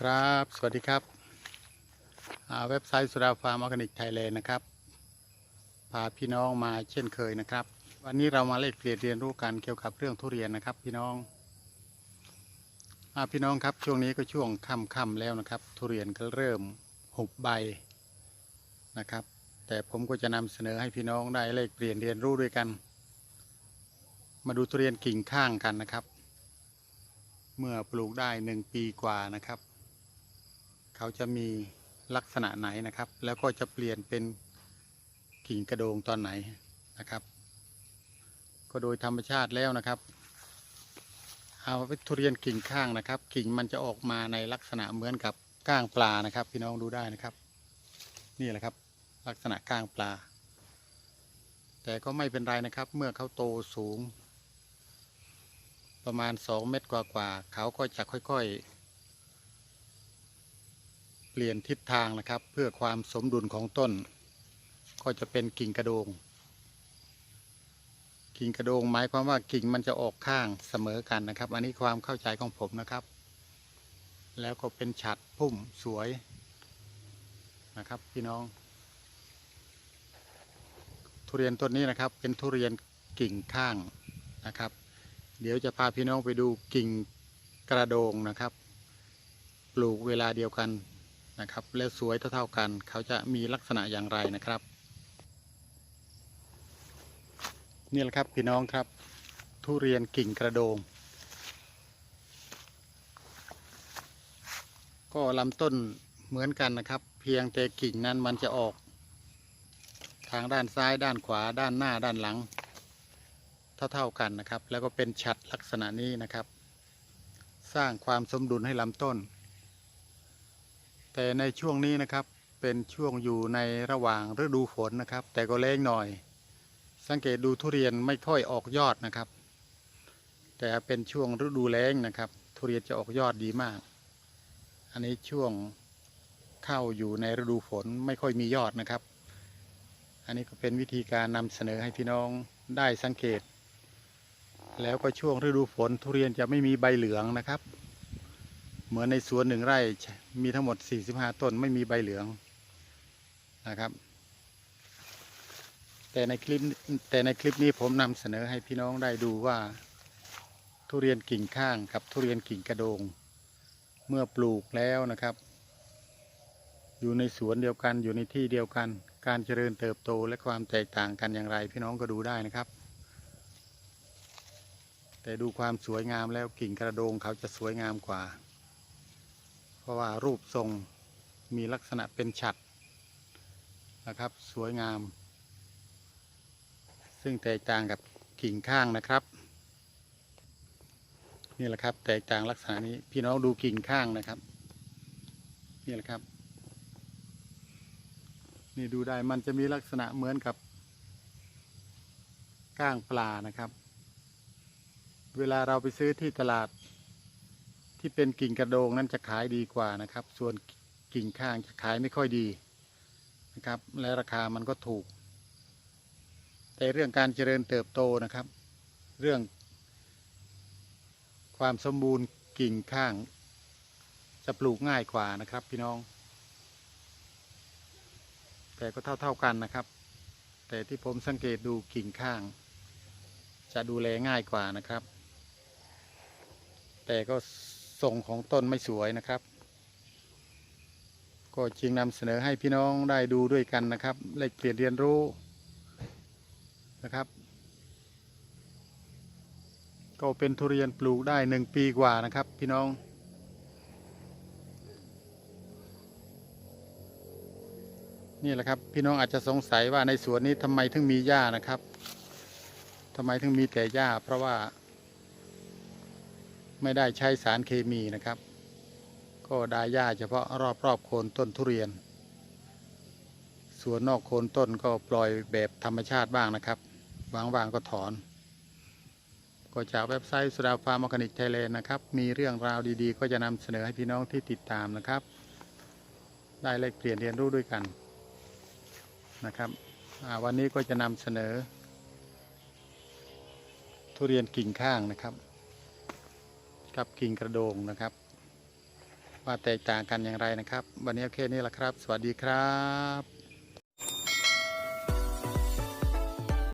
ครับ สวัสดีครับ เว็บไซต์สุราฟาร์มออร์แกนิกไทยแลนด์นะครับ พาพี่น้องมาเช่นเคยนะครับ วันนี้เรามาเลกเปลี่ยนเรียนรู้กันเกี่ยวกับเรื่องทุเรียนนะครับ พี่น้องอพี่น้องครับช่วงนี้ก็ช่วงค่ำๆแล้วนะครับ ทุเรียนก็เริ่มหุบใบนะครับ แต่ผมก็จะนำเสนอให้พี่น้องได้เลกเปลี่ยนเรียนรู้ด้วยกัน มาดูทุเรียนกิ่งข้างกันนะครับ เมื่อปลูกได้หนึ่งปีกว่านะครับ เขาจะมีลักษณะไหนนะครับ แล้วก็จะเปลี่ยนเป็นกิ่งกระโดงตอนไหนนะครับ ก็โดยธรรมชาติแล้วนะครับ เอาไปทุเรียนกิ่งข้างนะครับ กิ่งมันจะออกมาในลักษณะเหมือนกับก้างปลานะครับ พี่น้องดูได้นะครับ นี่แหละครับ ลักษณะก้างปลา แต่ก็ไม่เป็นไรนะครับ เมื่อเขาโตสูง ประมาณสองเมตรกว่าๆเขาก็จะค่อย ๆ ลี่ยนทิศทางนะครับ เพื่อความสมดุลของต้น ก็จะเป็นกิ่งกระโดง กิ่งกระโดงหมายความว่ากิ่งมันจะออกข้างเสมอกันนะครับ อันนี้ความเข้าใจของผมนะครับ แล้วก็เป็นฉัดพุ่มสวยนะครับพี่น้อง ทุเรียนต้นนี้นะครับ เป็นทุเรียนกิ่งข้างนะครับ เดี๋ยวจะพาพี่น้องไปดูกิ่งกระโดงนะครับ ปลูกเวลาเดียวกัน นะครับ แล้วสวยเท่าๆกัน เขาจะมีลักษณะอย่างไรนะครับนี่แหละครับพี่น้องครับ ทุเรียนกิ่งกระโดง ก็ลำต้นเหมือนกันนะครับ เพียงแต่กิ่งนั้นมันจะออก ทางด้านซ้ายด้านขวาด้านหน้าด้านหลัง เท่าๆกันนะครับ แล้วก็เป็นฉัดลักษณะนี้นะครับ สร้างความสมดุลให้ลำต้น แต่ในช่วงนี้นะครับเป็นช่วงอยู่ในระหว่างฤดูฝนนะครับ แต่ก็แรงหน่อย สังเกตดูทุเรียนไม่ค่อยออกยอดนะครับ แต่เป็นช่วงฤดูแล้งนะครับ ทุเรียนจะออกยอดดีมาก อันนี้ช่วงเข้าอยู่ในฤดูฝนไม่ค่อยมียอดนะครับ อันนี้ก็เป็นวิธีการนำเสนอให้พี่น้องได้สังเกต แล้วก็ช่วงฤดูฝนทุเรียนจะไม่มีใบเหลืองนะครับ เหมือนในสวนหนึ่งไร่ มีทั้งหมด 45 ต้นไม่มีใบเหลืองนะครับ แต่ในคลิปแต่ในคลิปนี้ผมนำเสนอให้พี่น้องได้ดูว่า ทุเรียนกิ่งข้างกับทุเรียนกิ่งกระโดง เมื่อปลูกแล้วนะครับ อยู่ในสวนเดียวกันอยู่ในที่เดียวกัน การเจริญเติบโตและความแตกต่างกันอย่างไร พี่น้องก็ดูได้นะครับ แต่ดูความสวยงามแล้วกิ่งกระโดงเขาจะสวยงามกว่า ราะว่ารูปทรงมีลักษณะเป็นฉัดนะครับ สวยงาม ซึ่งแตกต่างกับกิ่งข้างนะครับ นี่แหละครับ แตกต่างลักษณะนี้พี่น้องดูกิ่งข้างนะครับ นี่แหละครับ นี่ดูได้มันจะมีลักษณะเหมือนกับก้างปลานะครับ เวลาเราไปซื้อที่ตลาด ที่เป็นกิ่งกระโดงนั้นจะขายดีกว่านะครับ ส่วนกิ่งข้างจะขายไม่ค่อยดีนะครับ และราคามันก็ถูก แต่เรื่องการเจริญเติบโตนะครับ เรื่อง ความสมบูรณ์กิ่งข้าง จะปลูกง่ายกว่านะครับ พี่น้อง แต่ก็เท่าๆกันนะครับ แต่ที่ผมสังเกตดูกิ่งข้าง จะดูแลง่ายกว่านะครับ แต่ก็ ทรงของต้นไม่สวยนะครับ ก็จึงนำเสนอให้พี่น้องได้ดูด้วยกันนะครับและเปลี่ยนเรียนรู้นะครับ ก็เป็นทุเรียนปลูกได้หนึ่งปีกว่านะครับ พี่น้องนี่แหละครับพี่น้องอาจจะสงสัยว่าในสวนนี้ทำไมถึงมีหญ้านะครับทำไมถึงมีแต่หญ้า เพราะว่า ไม่ได้ใช้สารเคมีนะครับ ก็ได้หญ้าเฉพาะรอบรอบโคนต้นทุเรียน ส่วนนอกโคนต้นก็ปล่อยแบบธรรมชาติบ้างนะครับว่างๆก็ถอน ก็จากเว็บไซต์สุดาฟาร์มออร์แกนิกไทยแลนด์นะครับ มีเรื่องราวดีๆ ก็จะนำเสนอให้พี่น้องที่ติดตามนะครับ ได้แลกเปลี่ยนเรียนรู้ด้วยกันนะครับวันนี้ก็จะนำเสนอ ทุเรียนกิ่งข้างนะครับ ทับกิ่งกระโดงนะครับวว่าแตกต่างกันอย่างไรนะครับ วันนี้โอเคนี่แหละครับ สวัสดีครับ